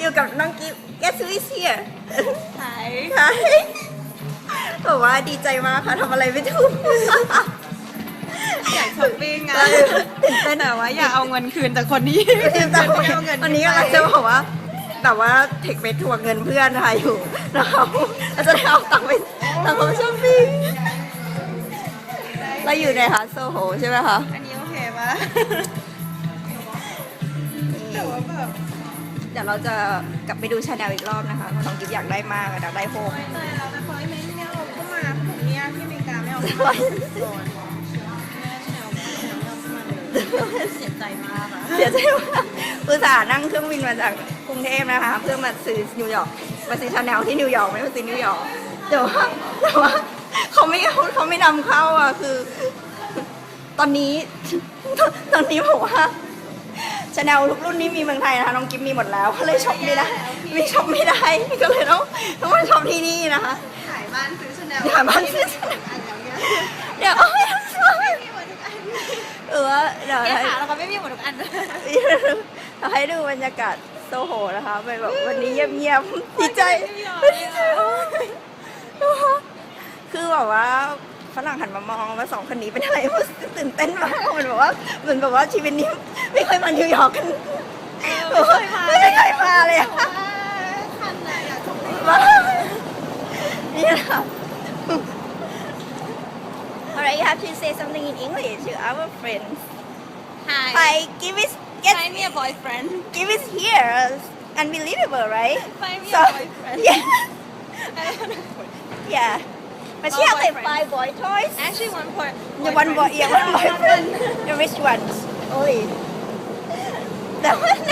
อยู่กับน้องกิฟ Guess who is here ใช่ใช่บอกว่าดีใจมากค่ะทำอะไรไม่ถูก อยากช้อปปิ้งอะเออตื่นเต้นแต่ว่าอยากเอาเงินคืนจากคนที่แต่ไม่เอาเงินวันนี้กำลังจะบอกว่า แต่ว่าเทคเมททวงเงินเพื่อนนะคะอยู่นะคะเราจะได้เอาตังค์ไปตังค์ไปช้อปปิ้งเราอยู่ในฮาร์โซโฮใช่ไหมคะ อันนี้โอเคปะ เดี๋ยวเราจะกลับไปดูชาแนลอีกรอบนะคะเพราะน้องกิฟอยากได้มากอะอยากได้โฮม ไม่เลยเราจะคอยไม่ไม่เอาเข้ามาผมเนี่ยที่อเมริกาไม่เอาเข้ามาก่อนแม่แนวแนวไม่เอาเข้ามาเลยเสียใจมากอะเสียใจมากอุตส่าห์นั่งเครื่องบินมาจากกรุงเทพนะคะ เพื่อมาซื้อนิวยอร์กมาซื้อชาแนลที่นิวยอร์กไม่ได้มาซื้อนิวยอร์กแต่ว่าแต่ว่าเขาไม่เอาเขาไม่นำเข้าอะคือ ตอนนี้ ตอนนี้บอกว่า ชาแนลทุกรุ่นนี้มีเมืองไทยนะคะน้องกิฟมีหมดแล้วก็เลยช็อปไม่ได้ไม่ช็อปไม่ได้ก็เลยต้องต้องมาช็อปที่นี่นะคะขายบ้านซื้อชาแนลขายบ้านซื้อ Chanel อันอย่างเงี้ยเดี๋ยวเอาไม่เอาไม่มีหมดทุกอันเออเดี๋ยวแกให้หาแล้วก็ไม่มีหมดทุกอันเราให้ดูบรรยากาศโซโหนะคะเป็นแบบวันนี้เงียบๆดีใจไม่ยอมดีใจมากคือแบบว่า ฝรั่งหันมามองว่าสองคนนี้เป็นอะไรตื่นเต้นมากเหมือนแบบว่าเหมือนแบบว่าชีวิตนี้ไม่เคยมานิวยอร์กกันไม่เคยมาไม่เคยมาเลยอะคันไหนอยากช้อปปิ้งมานี่นะคะ Alright, you have to say something in English to our friends. Hi Hi, give us, get, Find me a boyfriend give us here. Unbelievable, right? Find me So, a boyfriend yeah, I don't want a boyfriend yeah. But she Oh, has like five boy toys. Actually one point The one boy, yeah, one boyfriend. The rich ones only. The one that